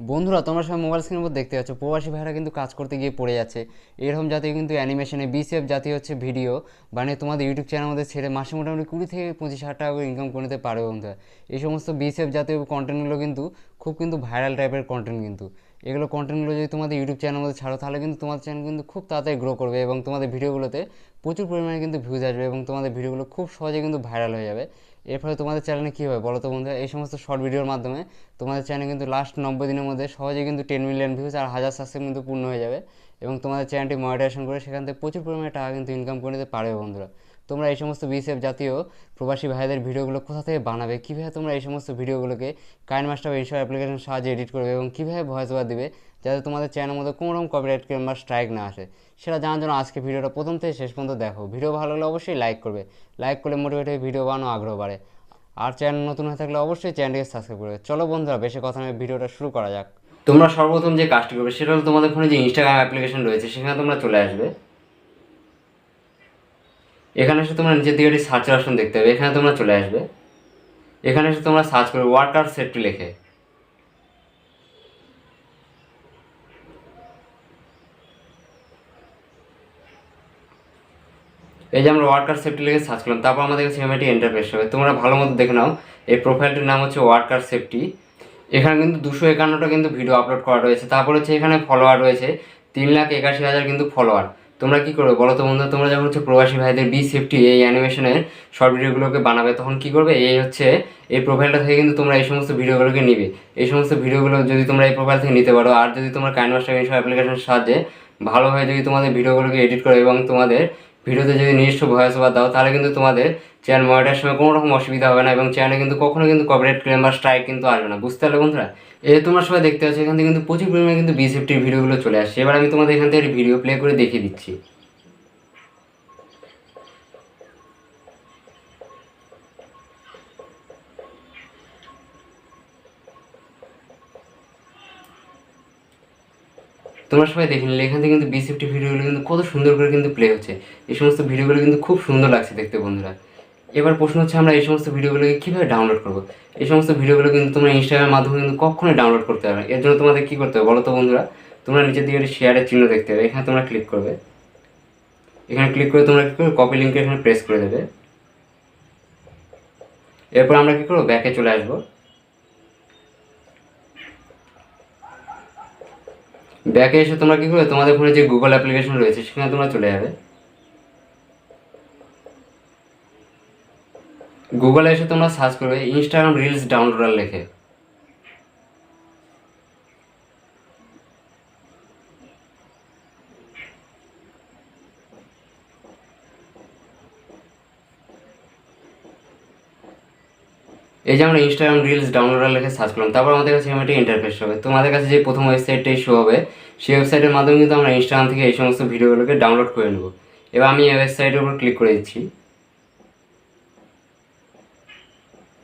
বন্ধুরা, তোমরা সবাই মোবাইল স্ক্রিনের উপর দেখতে পাচ্ছ, প্রবাসী ভাইরা কিন্তু কাজ করতে গিয়ে পড়ে যাচ্ছে। এরকম জাতীয় কিন্তু অ্যানিমেশনে বিসিএফ জাতীয় হচ্ছে ভিডিও বানিয়ে তোমাদের ইউটিউব চ্যানেল মধ্যে ছেড়ে মাসে মোটামুটি কুড়ি থেকে পঁচিশ হাজার টাকা করে ইনকাম করে নিতে পারবে বন্ধুরা। এই সমস্ত বিসিএফ জাতীয় কন্টেন্টগুলো কিন্তু, খুব কিন্তু ভাইরাল টাইপের কন্টেন্ট কিন্তু। এগুলো কন্টেন্টগুলো যদি তোমাদের ইউটিউব চ্যানেলের মধ্যে ছাড়ো, তাহলে কিন্তু তোমাদের চ্যানেল কিন্তু খুব তাড়াতাড়ি গ্রো করবে এবং তোমাদের ভিডিওগুলোতে প্রচুর পরিমাণে কিন্তু ভিউজ আসবে এবং তোমাদের ভিডিওগুলো খুব সহজে কিন্তু ভাইরাল হয়ে যাবে। এর ফলে তোমাদের চ্যানেলে কী হবে বলো তো বন্ধুরা? এই সমস্ত শর্ট ভিডিওর মাধ্যমে তোমাদের চ্যানেল কিন্তু লাস্ট নব্বই দিনের মধ্যে সহজে কিন্তু টেন মিলিয়ন ভিউজ আর হাজার সাবস্ক্রাইব কিন্তু পূর্ণ হয়ে যাবে এবং তোমাদের চ্যানেলটি মনিটাইজেশন করে সেখান থেকে প্রচুর পরিমাণে টাকা কিন্তু ইনকাম করে নিতে পারবে বন্ধুরা। তোমরা এই সমস্ত বিসিএফ জাতীয় প্রবাসী ভাইদের ভিডিওগুলো কোথা থেকে বানাবে? কীভাবে তোমরা এই সমস্ত ভিডিওগুলোকে কাইন মাস্টার বা ইনস্টার অ্যাপ্লিকেশন সাহায্যে এডিট করবে এবং কীভাবে ভয়েস ওভার দিবে? যাতে তোমাদের চ্যানেলের মধ্যে কোনো রকম কপিরাইট কিংবা স্ট্রাইক না আসে। সেটা জানার জন্য আজকে ভিডিওটা প্রথম থেকে শেষ পর্যন্ত দেখো। ভিডিও ভালো লাগলে অবশ্যই লাইক করবে। লাইক করলে মোটিভেট হয়ে ভিডিও বানানো আগ্রহ বাড়ে। আর চ্যানেল নতুন হয়ে থাকলে অবশ্যই চ্যানেলটিকে সাবস্ক্রাইব করবে। চলো বন্ধুরা, বেশি কথা নয়, ভিডিওটা শুরু করা যাক। তোমরা সর্বপ্রথম যে কাজটি করবে, সেটা হলো তোমাদের ফোনে যে ইনস্টাগ্রাম অ্যাপ্লিকেশন রয়েছে, সেখানে তোমরা চলে আসবে। এখানে এসে তোমরা নিচের দিকে একটি সার্চ অপশন দেখতে পাবে এখানে তোমরা চলে আসবে। এখানে এসে তোমরা সার্চ করবে ওয়ার্কার সেফটি লিখে। এই যে আমরা ওয়ার্কার সেফটি লিখে সার্চ করলাম, তারপর আমাদের কাছে এমআইটি হবে। তোমরা ভালো মতো দেখে নাও, এই প্রোফাইলটির নাম হচ্ছে ওয়ার্কার সেফটি এখানে কিন্তু দুশো একান্নটা কিন্তু ভিডিও আপলোড করা রয়েছে। তারপর হচ্ছে এখানে ফলোয়ার রয়েছে, তিন লাখ একাশি হাজার কিন্তু ফলোয়ার তোমরা কি করবে বলো তো বন্ধুরা তোমরা যখন হচ্ছে প্রবাসী ভাইদের বি সেফটি এই অ্যানিমেশনের শর্ট ভিডিওগুলোকে বানাবে, তখন কি করবে? এই হচ্ছে, এই প্রোফাইলটা থেকে কিন্তু তোমরা এই সমস্ত ভিডিওগুলোকে নিবে। এই সমস্ত ভিডিওগুলো যদি তোমরা এই প্রোফাইল থেকে নিতে পারো, আর যদি তোমরা কাইন মাস্টার এইসব অ্যাপ্লিকেশনের সাহায্যে ভালোভাবে যদি তোমাদের ভিডিওগুলোকে এডিট করো এবং তোমাদের ভিডিওতে যদি নিজস্ব ভয়েস বা দাও, তাহলে কিন্তু তোমাদের চ্যানেল মনিটার সময় কোনো রকম অসুবিধা হবে না এবং চ্যানেলে কিন্তু কখনো কিন্তু কপিরাইট ক্লেম বা স্ট্রাইক কিন্তু আসবে না। বুঝতে পারলে বন্ধুরা? এই তোমার সবাই দেখতে পাচ্ছ, এখান থেকে কিন্তু প্রচুর পরিমাণে কিন্তু বিসেফটির ভিডিওগুলো চলে আসছে। এবার আমি তোমাদের এখান থেকে ভিডিও প্লে করে দেখিয়ে দিচ্ছি। তোমরা সবাই দেখে নিলে, এখান থেকে কিন্তু বি সেফটি ভিডিওগুলো কিন্তু কত সুন্দর করে কিন্তু প্লে হচ্ছে। এই সমস্ত ভিডিওগুলো কিন্তু খুব সুন্দর লাগছে দেখতে বন্ধুরা। এবার প্রশ্ন হচ্ছে আমরা এই সমস্ত ভিডিওগুলোকে কীভাবে ডাউনলোড করব? এই সমস্ত ভিডিওগুলো কিন্তু তোমরা ইনস্টাগ্রামের মাধ্যমে কিন্তু কখনোই ডাউনলোড করতে পারবে। এর জন্য তোমাদের কী করতে হবে বলো তো বন্ধুরা? তোমরা নিচের দিকে শেয়ারের চিহ্ন দেখতে হবে এখানে তোমরা ক্লিক করবে। এখানে ক্লিক করে তোমরা কী করবে? কপি লিঙ্কে এখানে প্রেস করে দেবে। এরপর আমরা কী করব? ব্যাকে চলে আসব। ব্যাকে এসে তোমরা কী করবে? তোমাদের ফোনে যে গুগল অ্যাপ্লিকেশন রয়েছে, সেখানে তোমরা চলে যাবে। গুগলে এসে তোমরা সার্চ করবে ইনস্টাগ্রাম রিলস ডাউনলোডার লেখে। এই যে আমরা ইনস্টাগ্রাম রিলস ডাউনলোডার লিখে সার্চ করলাম, তারপর আমাদের কাছে এমন একটা ইন্টারফেস হবে। তোমাদের কাছে যে প্রথম ওয়েবসাইটটাই শো হবে, সেই ওয়েবসাইটের মাধ্যমে কিন্তু আমরা ইনস্টাগ্রাম থেকে এই সমস্ত ভিডিওগুলোকে ডাউনলোড করে নেব। এবার আমি এই ওয়েবসাইটের উপর ক্লিক করে দিচ্ছি।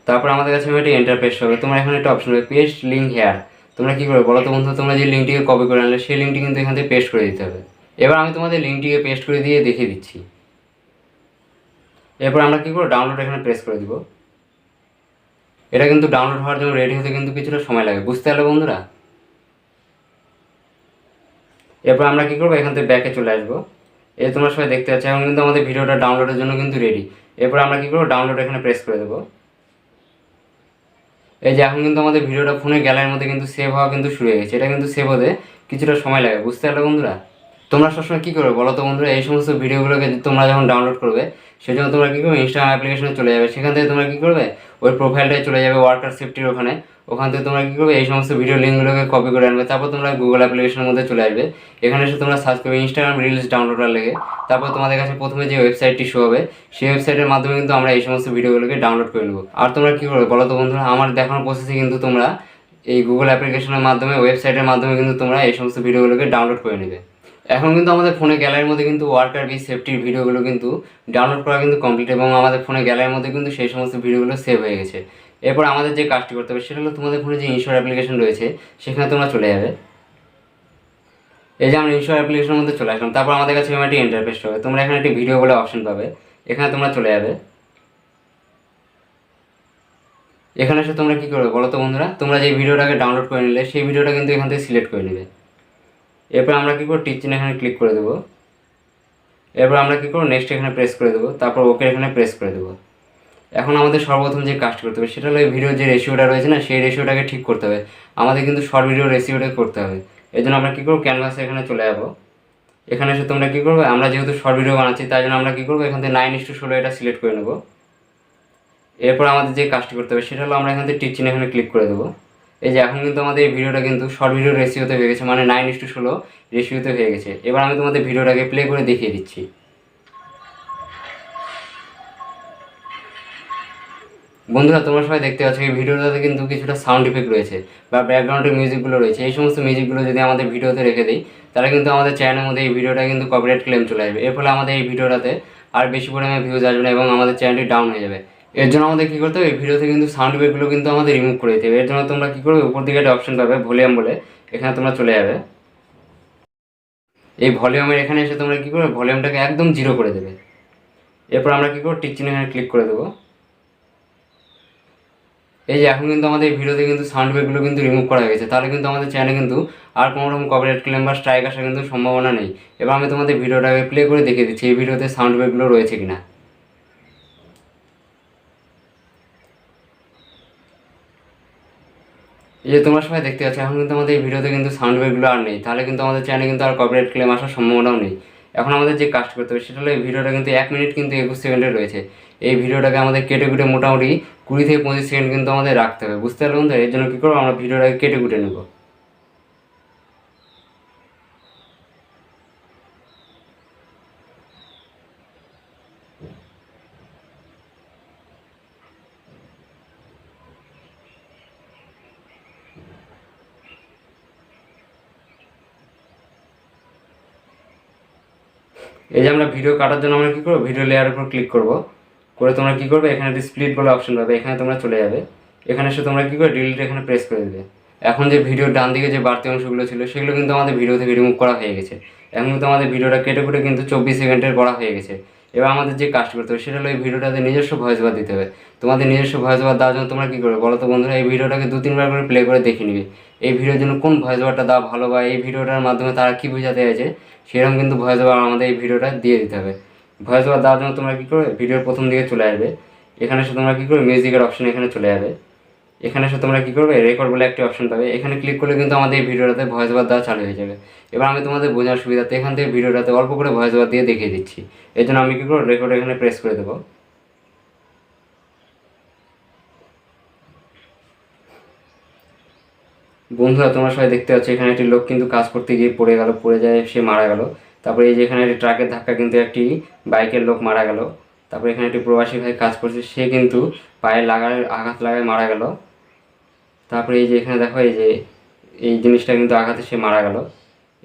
তারপর আমাদের কাছে একটা ইন্টারফেস হবে। তোমরা এখানে একটা অপশন হবে পেস্ট লিঙ্ক হেয়ার তোমরা কি করবে বলো তো বন্ধু, তোমরা যে লিঙ্কটিকে কপি করে আনলে, সেই লিঙ্কটি কিন্তু এখান থেকে পেস্ট করে দিতে হবে। এবার আমি তোমাদের লিঙ্কটিকে পেস্ট করে দিয়ে দেখিয়ে দিচ্ছি। এরপর আমরা কি করব? ডাউনলোড এখানে প্রেস করে দিব। এটা কিন্তু ডাউনলোড হওয়ার জন্য রেডি হতে কিন্তু কিছুটা সময় লাগে, বুঝতে পারলে বন্ধুরা? এরপর আমরা কী করব? এখান থেকে ব্যাকে চলে আসব। এ তোমরা সবাই দেখতে পাচ্ছ, এখন কিন্তু আমাদের ভিডিওটা ডাউনলোডের জন্য কিন্তু রেডি এরপর আমরা কী করব? ডাউনলোড এখানে প্রেস করে দেবো। এই যে এখন কিন্তু আমাদের ভিডিওটা ফোনে গ্যালারির মধ্যে কিন্তু সেভ হওয়া কিন্তু শুরু হয়ে গেছে। এটা কিন্তু সেভ হতে কিছুটা সময় লাগে, বুঝতে পারলে বন্ধুরা? তোমরা সবসময় কী করবে বলো তো বন্ধুরা? এই সমস্ত ভিডিওগুলোকে তোমরা যখন ডাউনলোড করবে সেই জন্য তোমরা কী করবে? ইনস্টাগ্রাম অ্যাপ্লিকেশনে চলে যাবে। সেখান থেকে তোমরা কী করবে? ওই প্রোফাইলটায় চলে যাবে ওয়ার্কার সেফটির ওখানে। ওখান থেকে তোমরা কী করবে? এই সমস্ত ভিডিও লিঙ্কগুলোকে কপি করে আনবে। তারপর তোমরা গুগল অ্যাপ্লিকেশনের মধ্যে চলে আসবে। এখানে এসে তোমরা সার্চ করবে ইনস্টাগ্রাম রিলস ডাউনলোডার লেগে। তারপর তোমাদের কাছে প্রথমে যে ওয়েবসাইটটি শো হবে, সেই ওয়েবসাইটের মাধ্যমে কিন্তু আমরা এই সমস্ত ভিডিওগুলোকে ডাউনলোড করে নেব। আর তোমরা কী করবে বলো তো বন্ধুরা? আমার দেখানোর প্রসেসে কিন্তু তোমরা এই গুগল অ্যাপ্লিকেশনের মাধ্যমে ওয়েবসাইটের মাধ্যমে কিন্তু তোমরা এই সমস্ত ভিডিওগুলোকে ডাউনলোড করে নেবে। এখন কিন্তু আমাদের ফোনে গ্যালারির মধ্যে কিন্তু ওয়ার্কার বি সেফটির ভিডিওগুলো কিন্তু ডাউনলোড করা কিন্তু কমপ্লিট এবং আমাদের ফোনে গ্যালারির মধ্যে কিন্তু সেই সমস্ত ভিডিওগুলো সেভ হয়ে গেছে। এরপর আমাদের যে কাজটি করতে হবে সেটা হলো তোমাদের ফোনে যে ইনশোর অ্যাপ্লিকেশন রয়েছে, সেখানে তোমরা চলে যাবে। এই যে আমরা ইনশোর অ্যাপ্লিকেশনের মধ্যে চলে আসলাম। তারপর আমাদের কাছে একটি ইন্টারফেস হবে তোমরা এখানে একটি ভিডিও বলে অপশন পাবে। এখানে তোমরা চলে যাবে। এখানে এসে তোমরা কী করবে বলো তো বন্ধুরা? তোমরা যে ভিডিওটাকে ডাউনলোড করে নিলে, সেই ভিডিওটা কিন্তু এখান থেকে সিলেক্ট করে নেবে। এরপর আমরা কী করব? টিচিন এখানে ক্লিক করে দেবো। এরপর আমরা কী করব? নেক্সট এখানে প্রেস করে দেবো। তারপর ওকে এখানে প্রেস করে দেবো। এখন আমাদের সর্বপ্রথম যে কাজটা করতে হবে, সেটা হলো ভিডিওর যে রেশিওটা রয়েছে না, সেই রেশিওটাকে ঠিক করতে হবে। আমাদের কিন্তু শর্ট ভিডিও রেশিওটা করতে হবে। এই জন্য আমরা কী করব? ক্যানভাসে এখানে চলে যাব। এখানে এসে তোমরা কী করবে? আমরা যেহেতু শর্ট ভিডিও বানাচ্ছি, তাই জন্য আমরা কী করব? এখান থেকে নাইন ইস টু ষোলো এটা সিলেক্ট করে নেব। এরপর আমাদের যে কাজটি করতে হবে, সেটা হলো আমরা এখান থেকে টিচিন এখানে ক্লিক করে দেবো। এই যে এখন কিন্তু আমাদের এই ভিডিওটা কিন্তু শর্ট ভিডিও রেশিওতে হয়ে গেছে মানে নাইন ইস টু ষোলো রেশিওতে হয়ে গেছে। এবার আমি তোমাদের ভিডিওটাকে প্লে করে দেখিয়ে দিচ্ছি। বন্ধুরা, তোমরা সবাই দেখতে পাচ্ছ, এই ভিডিওটাতে কিন্তু কিছুটা সাউন্ড ইফেক্ট রয়েছে, বা ব্যাকগ্রাউন্ডের মিউজিকগুলো রয়েছে। এই সমস্ত মিউজিকগুলো যদি আমাদের ভিডিওতে রেখে দিই, তাহলে কিন্তু আমাদের চ্যানেলের মধ্যে এই ভিডিওটা কিন্তু কপিরাইট ক্লেম চলে আসবে। এর ফলে আমাদের এই ভিডিওটাতে আর বেশি পরিমাণে ভিউজ আসবে না এবং আমাদের চ্যানেলটি ডাউন হয়ে যাবে। এর জন্য আমাদের কী করতে হবে? এই ভিডিওতে কিন্তু সাউন্ড ইফেক্টগুলো কিন্তু আমাদের রিমুভ করে দিতে হবে। এর জন্য তোমরা কী করবে? উপর দিকে একটা অপশন পাবে ভলিউম বলে। এখানে তোমরা চলে যাবে। এই ভলিউমের এখানে এসে তোমরা কী করবে? ভলিউমটাকে একদম জিরো করে দেবে। এরপর আমরা কী করব? টিচিন এখানে ক্লিক করে দেবো। এই যে এখন কিন্তু আমাদের এই ভিডিওতে কিন্তু সাউন্ড ওয়েভগুলো কিন্তু রিমুভ করা হয়ে গেছে তাহলে কিন্তু আমাদের চ্যানেলে কিন্তু আর কোনো রকম কপিরাইট ক্লেম বা স্ট্রাইক আসার কিন্তু সম্ভাবনা নেই। এবার আমি তোমাদের ভিডিওটাকে প্লে করে দেখিয়ে দিচ্ছি, এই ভিডিওতে সাউন্ড ওয়েভগুলো রয়েছে কিনা। যে তোমরা সবাই দেখতে পাচ্ছ, এখন কিন্তু আমাদের এই ভিডিওতে কিন্তু সাউন্ড ওয়েভগুলো আর নেই। তাহলে কিন্তু আমাদের চ্যানেলে কিন্তু আর কপিরাইট ক্লেম আসার সম্ভাবনাও নেই। এখন আমাদের যে কাজ করতে হবে, সেটা হলো এই ভিডিওটা কিন্তু এক মিনিট কিন্তু একুশ সেকেন্ডে রয়েছে। এই ভিডিওটাকে আমাদের কেটে কুটে মোটামুটি কুড়ি থেকে পঁচিশ সেকেন্ড কিন্তু আমাদের রাখতে হবে। বুঝতে পারলাম তো এর জন্য কী করব? আমরা ভিডিওটাকে কেটে কুটে নেব। এই যে আমরা ভিডিও কাটার জন্য আমরা কী করব? ভিডিও লেয়ার উপর ক্লিক করব। করে তোমরা কী করবে? এখানে স্প্লিট বলে অপশন পাবে। এখানে তোমরা চলে যাবে। এখানে এসে তোমরা কী করবে ডিলিট এখানে প্রেস করে দেবে। এখন যে ভিডিও ডান দিকে যে বাড়তি অংশগুলো ছিল, সেগুলো কিন্তু আমাদের ভিডিও থেকে রিমুভ করা হয়ে গেছে। এখন কিন্তু আমাদের ভিডিওটা কেটে কুটে কিন্তু চব্বিশ সেকেন্ডের করা হয়ে গেছে। এবার আমাদের যে কাজ করতে হবে, সেটা হলো এই ভিডিওটাতে নিজস্ব ভয়েস বার দিতে হবে। তোমাদের নিজস্ব ভয়েস বার দেওয়ার জন্য তোমরা কী করবে বলো তো বন্ধুরা? এই ভিডিওটাকে দু, তিনবার করে প্লে করে দেখে নিবে। এই ভিডিওর জন্য কোন ভয়েস বারটা দেওয়া ভালো বা এই ভিডিওটার মাধ্যমে তারা কী বোঝাতে চাইছে, সেরকম কিন্তু ভয়েস বার আমাদের এই ভিডিওটা দিয়ে দিতে হবে। ভয়েস ওভার দেওয়ার জন্য তোমরা কী করবে? ভিডিওর প্রথম দিকে চলে আসবে। এখানে এসে তোমরা কী করবে? মিউজিকের অপশন এখানে চলে যাবে। এখানে এসে তোমরা কী করবে? রেকর্ড বলে একটি অপশন পাবে। এখানে ক্লিক করলে কিন্তু আমাদের এই ভিডিওটাতে ভয়েস ওভার দেওয়া চালু হয়ে যাবে। এবার আমি তোমাদের বোঝার সুবিধাতে এখান থেকে ভিডিওটাতে অল্প করে ভয়েস ওভার দিয়ে দেখিয়ে দিচ্ছি। এর জন্য আমি কী করব? রেকর্ড এখানে প্রেস করে দেবো। বন্ধুরা, তোমরা সবাই দেখতে পাচ্ছ, এখানে একটি লোক কিন্তু কাজ করতে গিয়ে পড়ে গেল, পড়ে যায়, সে মারা গেল। তারপরে এই যে এখানে একটি ট্রাকের ধাক্কা কিন্তু একটি বাইকের লোক মারা গেল। তারপরে এখানে একটি প্রবাসী ভাই কাজ করছে, সে কিন্তু পায়ে লাগায়, আঘাত লাগায় মারা গেল। তারপরে এই যে এখানে দেখো, এই যে এই জিনিসটা কিন্তু আঘাতে সে মারা গেল।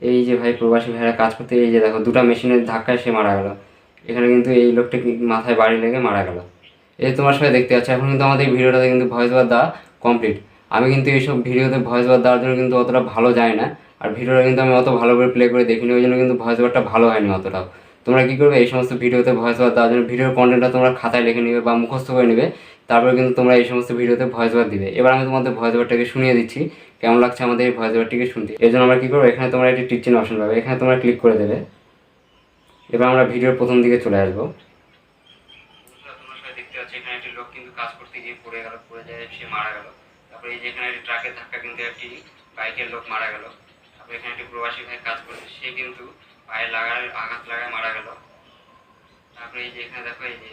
এই যে ভাই প্রবাসী ভাইরা কাজ করতে, এই যে দেখো, দুটো মেশিনের ধাক্কায় সে মারা গেল। এখানে কিন্তু এই লোকটা মাথায় বাড়ি লেগে মারা গেল। এই তোমার সবাই দেখতে পাচ্ছ, এখন কিন্তু আমাদের ভিডিওটাতে কিন্তু ভয়েস ওভার দেওয়া কমপ্লিট আমি কিন্তু এইসব ভিডিওতে ভয়েস ওভার দেওয়ার জন্য কিন্তু অতটা ভালো যায় না। আর ভিডিওটা কিন্তু আমি অত ভালো করে প্লে করে দেখিনি, ওই জন্য কিন্তু ভয়েস ওভারটা ভালো হয়নি অতটাও। তোমরা কী করবে? এই সমস্ত ভিডিওতে ভয়েস ওভার দেওয়ার জন্য ভিডিওর কন্টেন্টটা তোমরা খাতায় লিখে নেবে বা মুখস্থ করে নেবে। তারপরে কিন্তু তোমরা এই সমস্ত ভিডিওতে ভয়েস ওভার দিবে। এবার আমি তোমাদের ভয়েস ওভারটাকে শুনিয়ে দিচ্ছি। কেমন লাগছে আমাদের এই ভয়েস ওভারটিকে শুনতে? এর জন্য আমরা কী করব? এখানে তোমরা একটি টিচিং অপশন পাবে। এখানে তোমরা ক্লিক করে দেবে। এবার আমরা ভিডিওর প্রথম দিকে চলে আসব। এই কাজ করছে। সে কিন্তু পায়ে লাগায় আঘাত লাগায় মারা গেল। তারপরে এই যে এখানে দেখো, এই যে,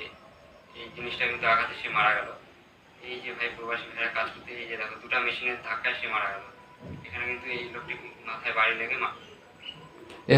এই জিনিসটা কিন্তু আঘাতে সে মারা গেল। এই যে ভাই প্রবাসী ভাইরা কাজ করতে, এই যে দেখো, দুটো মেশিনের ধাক্কায় সে মারা গেল। এখানে কিন্তু এই লোকটি মাথায় বাড়ি লেগে মা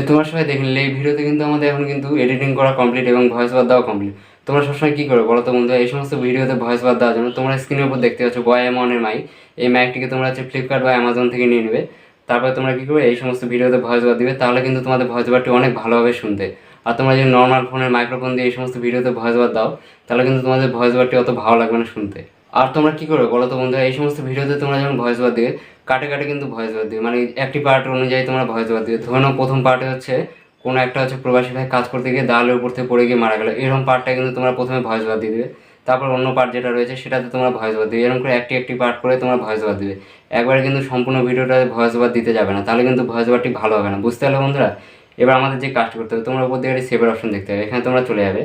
তোমার সবাই দেখে নিলে, এই ভিডিওতে কিন্তু আমাদের এখন কিন্তু এডিটিং করা কমপ্লিট এবং ভয়েস বাদ দেওয়া কমপ্লিট তোমরা সবসময় কী করো বলো তো বন্ধু এই সমস্ত ভিডিওতে ভয়েস ওভার দেওয়ার জন্য তোমরা স্ক্রিনের উপর দেখতে পাচ্ছ বয় এমনের মাইক এই মাইকটিকে তোমরা হচ্ছে ফ্লিপকার্ট বা অ্যামাজন থেকে নিয়ে নেবে। তারপরে তোমরা কী করবে? এই সমস্ত ভিডিওতে ভয়েস ওভার দিবে, তাহলে কিন্তু তোমাদের ভয়েস ওভারটি অনেক ভালোভাবে শুনতে। আর তোমরা যদি নর্মাল ফোনের মাইক্রোফোন দিয়ে এই সমস্ত ভিডিওতে ভয়েস ওভার দাও, তাহলে কিন্তু তোমাদের ভয়েস ওভারটি অত ভালো লাগবে না শুনতে। আর তোমরা কী করবে বলো তো বন্ধুরা, এই সমস্ত ভিডিওতে তোমরা যখন ভয়েস ওভার দিবে, কাটে কাটে কিন্তু ভয়েস ওভার দিবে। মানে একটি পার্ট অনুযায়ী তোমরা ভয়েস ওভার দিবে। ধরে প্রথম পার্টে হচ্ছে, কোনো একটা হচ্ছে প্রবাসী ভাই কাজ করতে গিয়ে দালের উপর থেকে পড়ে গিয়ে মারা গেলো। এরকম পার্টটা কিন্তু তোমরা প্রথমে ভয়েস ওভার দিয়ে দেবে। তারপর অন্য পার্ট যেটা রয়েছে সেটাতে তোমরা ভয়েস ওভার দিবে। এরকম করে একটি একটি পার্ট করে তোমরা ভয়েস ওভার দিবে। একবারে কিন্তু সম্পূর্ণ ভিডিওটা ভয়েস ওভার দিতে যাবে না। তাহলে কিন্তু ভয়েস ওভারটি ভালো হবে না। বুঝতে পারলে বন্ধুরা? এবার আমাদের যে কাজটা করতে হবে, তোমরা উপর দিকে সেভের অপশন দেখতে হবে এখানে তোমরা চলে যাবে।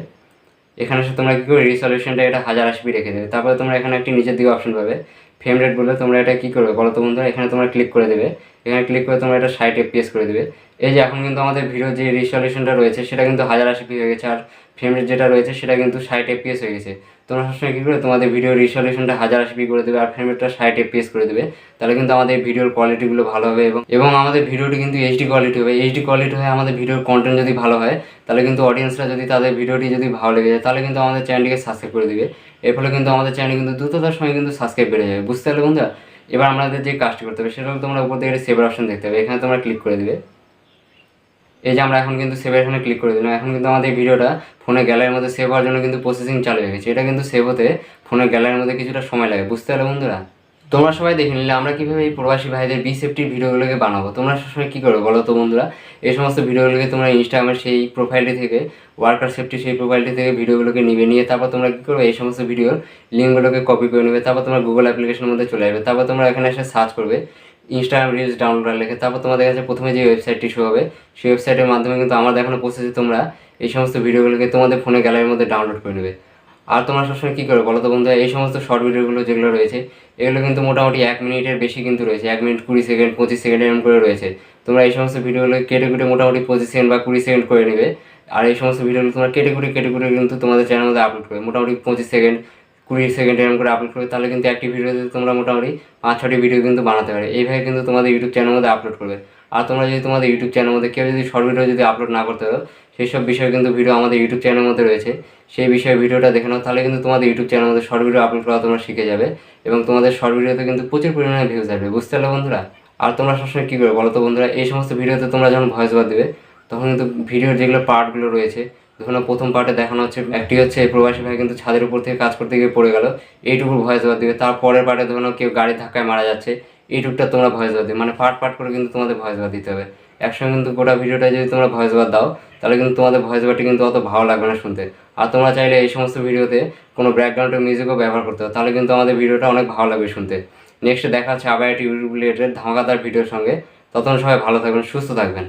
এখানে এসে তোমরা কী করবে? রিসলিউশনটা এটা হাজার আশি রেখে দেবে। তারপরে তোমরা এখানে একটি নিচের দিকে অপশন পাবে। ফ্রেম রেট বলে তোমরা এটা কী করবে বলো তো বন্ধুরা? এখানে তোমরা ক্লিক করে দেবে। এখানে ক্লিক করে তোমরা এটা ষাট এফপিএস করে দেবে। এই যে এখন কিন্তু আমাদের ভিডিও যে রিসলিউশনটা রয়েছে, সেটা কিন্তু হাজার আশি হয়ে গেছে। আর ফ্রেম রেট যেটা রয়েছে, সেটা কিন্তু ষাট এফপিএস হয়ে গেছে। তোমরা সবসময় কী করে তোমাদের ভিডিও রিসলিউশনটা হাজার আশি করে দেবে আর ফ্রেম রেটটা ষাট এফপিএস করে দেবে, তাহলে কিন্তু আমাদের ভিডিওর কোয়ালিটিগুলো ভালো হবে এবং এবং আমাদের ভিডিওটি কিন্তু এইচডি কোয়ালিটি হবে। এইচডি কোয়ালিটি হয়ে আমাদের ভিডিওর কন্টেন্ট যদি ভালো হয়, তাহলে কিন্তু অডিয়েন্সরা যদি তাদের ভিডিওটি যদি ভালো লেগে যায়, তাহলে কিন্তু আমাদের চ্যানেলটিকে সাবস্ক্রাইব করে দেবে। এর ফলে কিন্তু আমাদের চ্যানেল কিন্তু দ্রুততার সময় কিন্তু সাবস্ক্রাইব বেড়ে যাবে। বুঝতে পারলে বন্ধুরা? এবার আমাদের যে কাজটি করতে হবে, সেটা তোমরা উপর থেকে সেভার অপশন দেখতে হবে। এখানে তোমরা ক্লিক করে দিবে। এই যে আমরা এখন কিন্তু সেভের এখানে ক্লিক করে দিলাম। এখন কিন্তু আমাদের ভিডিওটা ফোনে গ্যালারির মধ্যে সেভ হওয়ার জন্য কিন্তু প্রসেসিং চালু হয়ে গেছে। এটা কিন্তু সেভ হতে ফোনের গ্যালারির মধ্যে কিছুটা সময় লাগে। বুঝতে পারলে বন্ধুরা? তোমরা সবাই দেখে নিলে আমরা কীভাবে এই প্রবাসী ভাইদের বি সেফটির ভিডিওগুলোকে বানাবো। তোমরা সবসময় কী করো বলো তো বন্ধুরা? এই সমস্ত ভিডিওগুলোকে তোমরা ইনস্টাগ্রামের সেই প্রোফাইলটি থেকে ওয়ার্কার সেফটি সেই প্রোফাইলটি থেকে ভিডিওগুলোকে নিবে। নিয়ে তারপর তোমরা কী করবে? এই সমস্ত ভিডিওর লিঙ্কগুলোকে কপি করে নেবে। তারপর তোমরা গুগল অ্যাপ্লিকেশনের মধ্যে চলে যাবে তারপর তোমরা এখানে এসে সার্চ করবে। ইনস্টাগ্রাম রিলস ডাউনলোড লিখে, তারপর তোমাদের কাছে প্রথমে যে ওয়েবসাইটটি শো হবে, সেই ওয়েবসাইটের মাধ্যমে কিন্তু আমার দেখানো প্রসেসে তোমরা এই সমস্ত ভিডিওগুলোকে তোমাদের ফোনে গ্যালারির মধ্যে ডাউনলোড করে নেবে। আর তোমরা সবসময় কী করো বলো তো বন্ধুরা, এই সমস্ত শর্ট ভিডিওগুলো যেগুলো রয়েছে, এগুলো কিন্তু মোটামুটি এক মিনিটের বেশি কিন্তু রয়েছে, এক মিনিট কুড়ি সেকেন্ড পঁচিশ সেকেন্ড এরকম করে রয়েছে। তোমরা এই সমস্ত ভিডিওগুলো কেটে কুটে মোটামুটি পঁচিশ সেকেন্ড বা কুড়ি সেকেন্ড করে নেবে। আর এই সমস্ত ভিডিওগুলো তোমরা কেটে কুটে কেটে কুটে কিন্তু তোমাদের চ্যানেলের মধ্যে আপলোড করবে মোটামুটি পঁচিশ সেকেন্ড কুড়ি সেকেন্ড এরকম করে আপলোড করবে, তাহলে কিন্তু একটি ভিডিওতে তোমরা মোটামুটি পাঁচ, ছটি ভিডিও কিন্তু বানাতে পারে এইভাবে কিন্তু তোমাদের ইউটিউব চ্যানেলের মধ্যে আপলোড করবে। আর তোমরা যদি তোমাদের ইউটিউব চ্যানেলের মধ্যে কেউ যদি শর্ট ভিডিও যদি আপলোড না করতে পারো সেই সব বিষয়ে কিন্তু ভিডিও আমাদের ইউটিউব চ্যানেলের মধ্যে রয়েছে। সেই বিষয়ে ভিডিওটা দেখে নাও, তাহলে কিন্তু তোমাদের ইউটিউব চ্যানেলের মধ্যে শর্ট ভিডিও আপলোড করা তোমরা শিখে যাবে এবং তোমাদের শর্ট ভিডিওতে কিন্তু প্রচুর পরিমাণে ভিউজ আসবে। বুঝতে পারলে বন্ধুরা? আর তোমরা সবসময় কী করবে বলো তো বন্ধুরা? এই সমস্ত ভিডিওতে তোমরা যখন ভয়েস ওভার দেবে, তখন কিন্তু ভিডিওর যেগুলো পার্টগুলো রয়েছে ধরুন প্রথম পার্টে দেখানো হচ্ছে, একটি হচ্ছে প্রবাসী ভাই কিন্তু ছাদের উপর থেকে কাজ করতে গিয়ে পড়ে গেল। এইটুকু ভয়েস ওভার দিবে। তারপরের পার্টে ধরো কেউ গাড়ি ধাক্কায় মারা যাচ্ছে, এইটুকটা তোমরা ভয়েস ওভার দিবে। মানে পার্ট পার্ট করে কিন্তু তোমাদের ভয়েস ওভার দিতে হবে। একসঙ্গে কিন্তু গোটা ভিডিওটা যদি তোমরা ভয়েস ওভার দাও, তাহলে কিন্তু তোমাদের ভয়েস ওভারটি কিন্তু অত ভালো লাগবে না শুনতে। আর তোমরা চাইলে এই সমস্ত ভিডিওতে কোনো ব্যাকগ্রাউন্ডের মিউজিকও ব্যবহার করতে হবে তাহলে কিন্তু আমাদের ভিডিওটা অনেক ভালো লাগবে শুনতে। নেক্সট দেখা হচ্ছে আবার একটি ইউটিউব রিলেটেড ধামাকাদার ভিডিওর সঙ্গে। ততক্ষণ সবাই ভালো থাকবেন, সুস্থ থাকবেন।